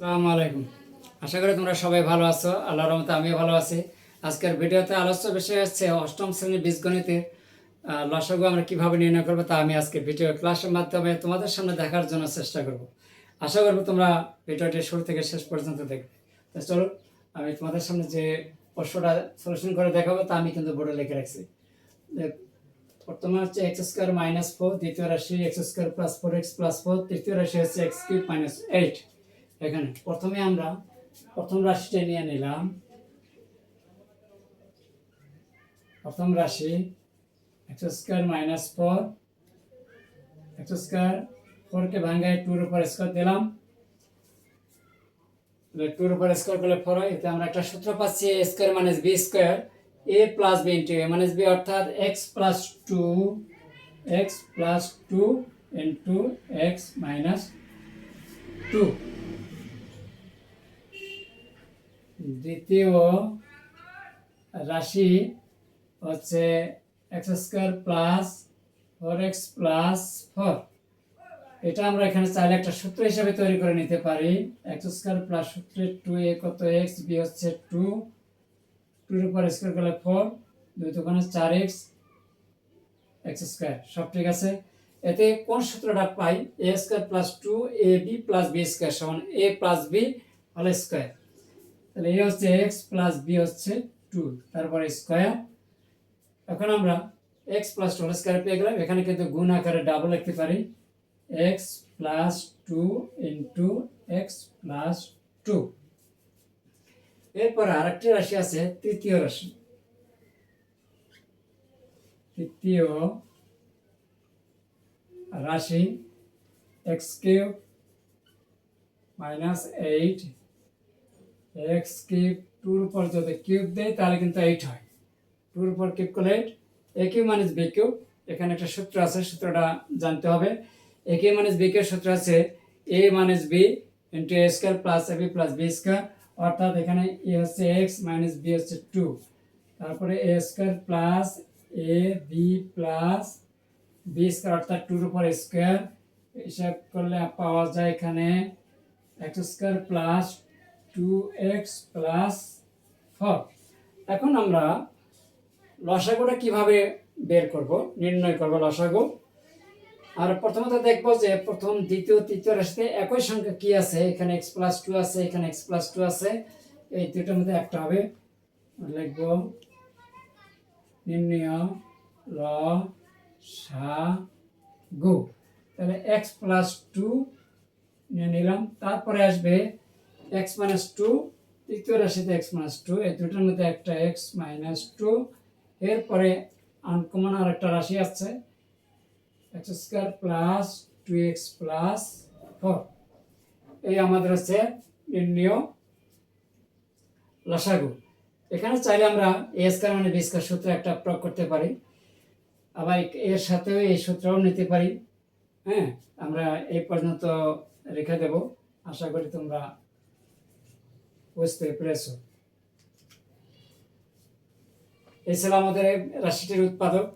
আসসালামু আলাইকুম। আশা করি তোমরা সবাই ভালো আছো। আল্লাহর রহমতে আমিও ভালো আছি। আজকের ভিডিওতে আলোচ্য বিষয় হচ্ছে অষ্টম শ্রেণির বীজগণিতের আহ, লসাগু আমরা কীভাবে নির্ণয় করব তা আমি আজকে ভিডিও ক্লাসের মাধ্যমে তোমাদের সামনে দেখার জন্য চেষ্টা করব। আশা করব তোমরা ভিডিওটি শুরু থেকে শেষ পর্যন্ত দেখবে। তো চলো আমি তোমাদের সামনে যে প্রশ্নটা সলিউশন করে দেখাবো তা আমি কিন্তু বোর্ডে লিখে রাখছি। প্রথমে হচ্ছে এক্স স্কোয়ার মাইনাস ফোর দ্বিতীয় রাশি x square plus four x plus four তৃতীয় রাশি হচ্ছে এক্স কিউব মাইনাস এইট এখানে। প্রথমে আমরা প্রথম রাশিটা নিয়ে নিলাম। প্রথম রাশি x square minus four x square ফোরকে ভাঙ্গায় টুর উপর স্কোয়ার দিলাম। টুর উপর স্কোয়ার করলে ফোর হয়, এতে আমরা একটা সূত্র পাচ্ছি a square minus b square a plus b into a minus b অর্থাৎ x plus two x plus two into x minus two দ্বিতীয় রাশি হচ্ছে x square plus four x plus four এটা আমরা এখানে চাইলে একটা সূত্র হিসাবে তৈরি করে নিতে পারি। এক্স স্কোয়ার প্লাস সূত্রে টু এ কত এক্স বি হচ্ছে টু টুর উপর স্কোয়ার করলে ফোর দুই দোকানে চার এক্স এক্স স্কোয়ার সব ঠিক আছে? এতে কোন সূত্রটা পাই? A square plus two a b plus b square সমান এ প্লাস বি হল স্কোয়ার তাহলে এ হচ্ছে এক্স প্লাস বি হচ্ছে টু তারপরে স্কোয়ার এখন আমরা এক্স প্লাস টু স্কোয়ার পেয়ে গেলাম। এখানে কিন্তু গুণ আকারে ডাবল লিখতে পারি। X plus two into x plus two এরপর আরেকটি রাশি আছে, তৃতীয় রাশি। তৃতীয় রাশি x cube minus eight x cube টুর উপর যদি কিউব দেয় তাহলে কিন্তু এইট হয়। টুর উপর কিউব করলে eight a cube minus b cube এখানে একটা সূত্র আছে, সূত্রটা জানতে হবে। A cube minus b cube সূত্র আছে a minus b into a square plus a b plus b square অর্থাৎ এখানে এ হচ্ছে এক্স মাইনাস বি হচ্ছে টু তারপরে a square plus a b plus b square অর্থাৎ টুর উপর স্কোয়ার হিসাব করলে পাওয়া যায় এখানে x square plus two x plus four এখন আমরা লসাগুটা কীভাবে বের করব, নির্ণয় করব লসাগু। আর প্রথমত দেখব যে প্রথম, দ্বিতীয়, তৃতীয় রাশিতে একই সংখ্যা কি আছে? এখানে এক্স প্লাস টু আছে, এখানে এক্স প্লাস টু আছে। এই দুটোর মধ্যে একটা হবে। লিখব, নির্ণয় ল সা গু তাহলে এক্স প্লাস টু নিয়ে নিলাম। তারপরে আসবে এক্স মাইনাস টু, তৃতীয় রাশিতে এক্স মাইনাস টু, এই দুটোর মধ্যে একটা এক্স মাইনাস টু। এরপরে আনকমন আর একটা রাশি আছে, x square plus two x plus four. এই আমাদের হচ্ছে নির্ণয় লসাগু। এখানে চাইলে আমরা এ স্কোয়ার মানে বি স্কোয়ার সূত্র একটা প্রয়োগ করতে পারি। আবার এর সাথেও এই সূত্রও নিতে পারি। হ্যাঁ আমরা এই পর্যন্ত রেখে দেব। আশা করি তোমরা বুঝতে পেরেছ এই ছিল আমাদের রাশিটির উৎপাদক।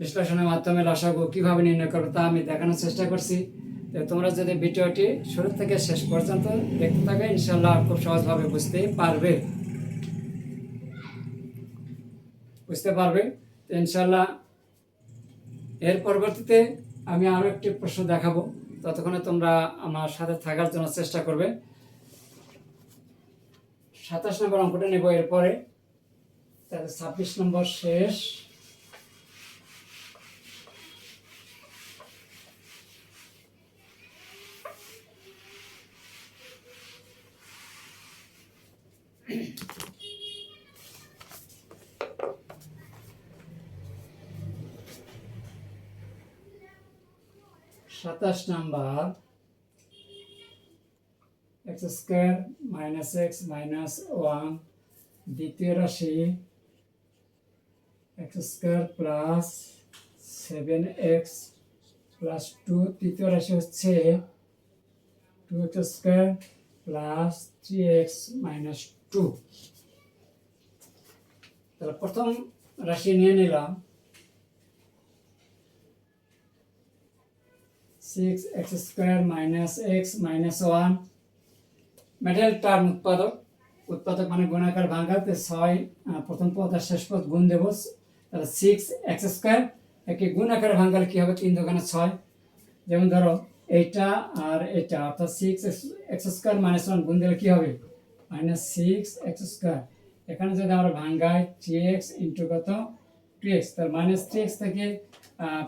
বিশ্লেষণের মাধ্যমে লসাগু কীভাবে নির্ণয় করব তা আমি দেখানোর চেষ্টা করছি। তো তোমরা যদি ভিডিওটি শুরু থেকে শেষ পর্যন্ত দেখতে থাকে ইনশাল্লাহ খুব সহজভাবে বুঝতে পারবে। বুঝতে পারবে? তো ইনশাল্লাহ এর পরবর্তীতে আমি আরও একটি প্রশ্ন দেখাবো। ততক্ষণে তোমরা আমার সাথে থাকার জন্য চেষ্টা করবে। সাতাশ নম্বর অঙ্কটা নেব এরপরে। তাহলে ছাব্বিশ নম্বর শেষ। সাতাশ number x square minus x minus one দ্বিতীয় রাশি x square plus seven x plus two তৃতীয় রাশি হচ্ছে two x square plus three x minus two তাহলে প্রথম রাশি নিয়ে নিলাম। Six x square minus x minus one material term উৎপাদক উৎপাদক মানে গুণাকার ভাঙাতে ছয় প্রথম পদ আর শেষ পদ গুণ দেবো। তাহলে সিক্স এক্স স্কোয়ার একে গুণ আকারে ভাঙালে কি হবে? তিন দোকানে ছয়। যেমন ধরো, এইটা আর এটা, অর্থাৎ six x square minus one গুণ দিলে কি হবে? মাইনাস সিক্স এক্স স্কোয়ার এখানে যদি আমরা ভাঙ্গাই থ্রি এক্স কত? টু এক্স তার মাইনাস থ্রি থেকে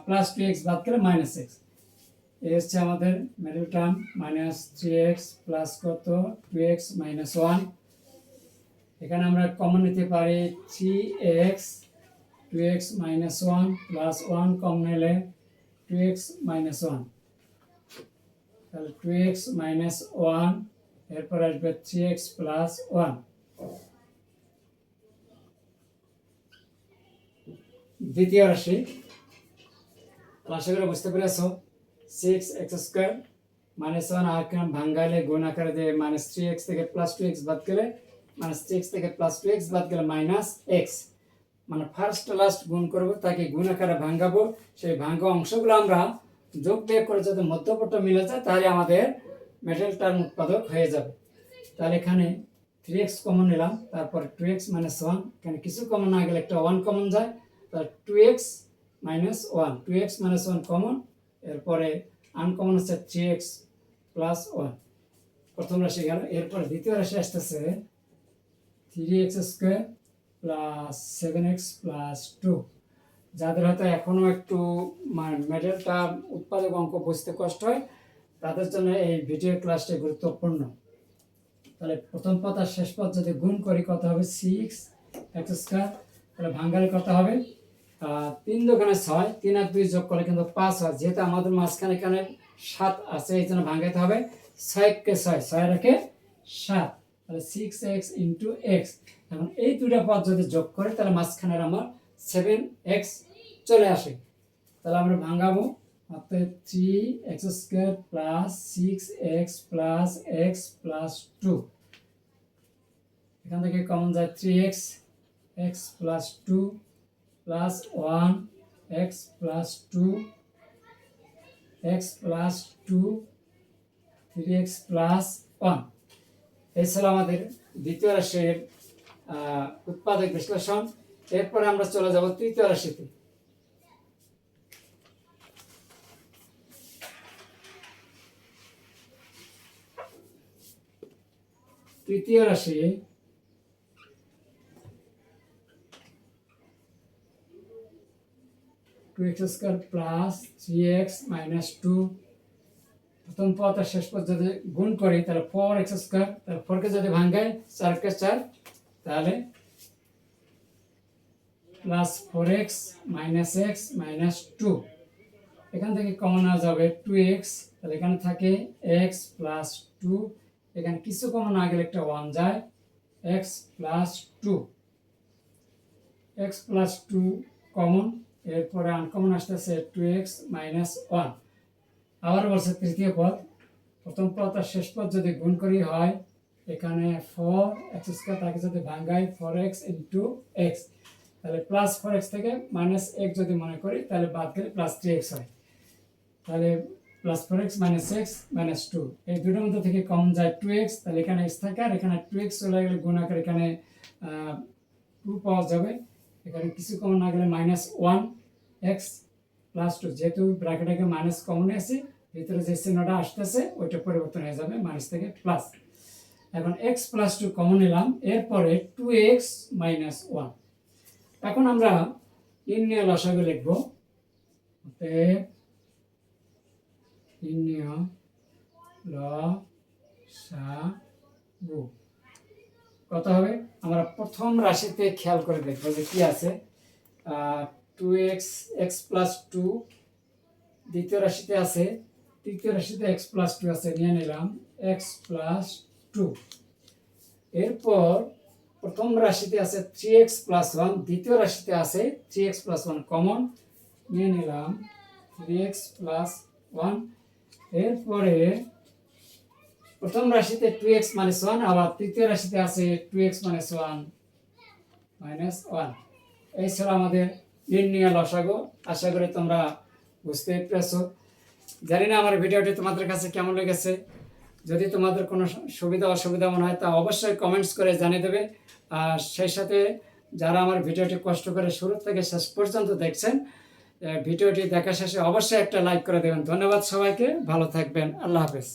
প্লাস টু এক্স বাদ করে মাইনাস এক্স এই হচ্ছে আমাদের middle term minus three x plus কত? টু এক্স মাইনাস ওয়ান এখানে আমরা কমন নিতে পারি three x two x minus one plus one common নিলে টু এক্স মাইনাস ওয়ান তাহলে টু এক্স মাইনাস ওয়ান এরপর আসবে থ্রি এক্স প্লাস ওয়ান দ্বিতীয় রাশি। আশা করে বুঝতে পেরেছ? Six x square minus one আর কেন ভাঙ্গাইলে গুণ আকারে দিয়ে মাইনাস থ্রি এক্স থেকে প্লাস টু এক্স বাদ গেলে মাইনাস থ্রি এক্স থেকে প্লাস টু এক্স বাদ গেলে মাইনাস এক্স মানে ফার্স্ট লাস্ট গুণ করব তাকে গুণ আকারে ভাঙ্গাবো সেই ভাঙ্গা অংশগুলো আমরা যোগ বিয়োগ করে যদি মধ্যপট্ট মিলে যায় তাহলে আমাদের মেটেরিয়াল টার্ম উৎপাদক হয়ে যাবে তাহলে এখানে থ্রি এক্স কমন নিলাম তারপর টু এক্স মাইনাস ওয়ান এখানে কিছু কমন না গেলে একটা ওয়ান কমন যায় তাহলে two x minus one two x minus one common এরপরে আনকমন হচ্ছে থ্রি এক্স প্লাস ওয়ান প্রথম রাশি গেল, এরপরে দ্বিতীয় রাশি আসতেছে three x square plus seven x plus two যাদের হয়তো এখনও একটু মেডেলটা উৎপাদক অঙ্ক বুঝতে কষ্ট হয়, তাদের জন্য এই ভিডিও ক্লাসটি গুরুত্বপূর্ণ। তাহলে প্রথম পথ আর শেষ পথ যদি গুণ করি, কত হবে? সিক্স এক্স স্কোয়ার তাহলে ভাঙ্গারি কত হবে? তিন দোকানে ছয়, তিন আর দুই যোগ করলে কিন্তু পাঁচ হয়। যেহেতু আমাদের মাঝখানে এখানে সাত আছে, এই জন্য ভাঙ্গাতে হবে। ছয়কে ছয় ছয় রেখে সাত। তাহলে সিক্স এক্স ইন্টু এক্স এখন এই দুটা পদ যদি যোগ করে, তাহলে মাঝখানের আমার সেভেন এক্স চলে আসে। তাহলে আমরা ভাঙাবো। অর্থাৎ three x square plus six x plus x plus two এখান থেকে কমন যায় three x x plus two plus one x plus two x plus two three x plus one এই ছিল আমাদের দ্বিতীয় রাশির উৎপাদক বিশ্লেষণ। এরপরে আমরা চলে যাব তৃতীয় রাশিতে। তৃতীয় রাশি x square plus three x minus two. প্রথম পদ আর শেষ পদ যদি গুণ করি, তাহলে ফোর এক্স স্কোয়ার, তাহলে ফোরকে যদি ভাঙ্গাই চারকে চার, তাহলে plus four x minus x minus two. এখান থেকে কমন যাবে টু এক্স, তাহলে এখানে থাকে এক্স প্লাস টু। এখানে কিছু কমন গেলে একটা ওয়ান যায়, x plus two. X plus two common এরপরে আনকমন আসতেছে টু এক্স মাইনাস ওয়ান আবার বলছে তৃতীয় পদ। প্রথম পদ আর শেষ পদ যদি গুণ করি হয়, এখানে ফোর এক্স স্কোয়ার তাকে যদি ভাঙ্গাই ফোর এক্স ইন্টু এক্স তাহলে প্লাস ফোর এক্স থেকে মাইনাস এক্স যদি মনে করি, তাহলে বাদ গেলে প্লাস থ্রি এক্স হয়। তাহলে plus four x minus x minus two এই দুটোর মধ্যে থেকে কম যায় টু এক্স তাহলে এখানে এক্স থাকে, আর এখানে টু এক্স চলে গেলে গুণ আকারে এখানে টু পাওয়া যাবে। এখানে কিছু কমন না গেলে minus one x plus two যেহেতু ব্র্যাকেটে মাইনাস কমন আছে, ভিতরে যে চিহ্নটা আসতেছে, ওইটা পরিবর্তন হয়ে যাবে মাইনাস থেকে প্লাস এখন এক্স প্লাস টু কমন নিলাম, এরপরে টু এক্স মাইনাস ওয়ান এখন আমরা ইন্নিয় লসাগু লিখব। কত হবে? আমরা প্রথম রাশিতে খেয়াল করে দেখব যে কি আছে। Two x x plus two দ্বিতীয় রাশিতে আছে, তৃতীয় রাশিতে এক্স প্লাস টু আছে, নিয়ে নিলাম এক্স প্লাস টু এরপর প্রথম রাশিতে আছে থ্রি এক্স প্লাস ওয়ান দ্বিতীয় রাশিতে আছে three x plus one common নিয়ে নিলাম থ্রি এক্স প্লাস ওয়ান এরপরে প্রথম রাশিতে টু এক্স মাইনাস ওয়ান আবার তৃতীয় রাশিতে আছে two x minus one minus one এই ছিল আমাদের নির্ণয় লসাগো। আশা করি তোমরা বুঝতে পেরেছ। জানি না আমার ভিডিওটি তোমাদের কাছে কেমন লেগেছে। যদি তোমাদের কোনো সুবিধা অসুবিধা মনে হয়, তা অবশ্যই কমেন্টস করে জানিয়ে দেবে। আর সেই সাথে যারা আমার ভিডিওটি কষ্ট করে শুরু থেকে শেষ পর্যন্ত দেখছেন ভিডিওটি দেখা শেষে অবশ্যই একটা লাইক করে দেবেন। ধন্যবাদ সবাইকে। ভালো থাকবেন। আল্লাহ হাফেজ।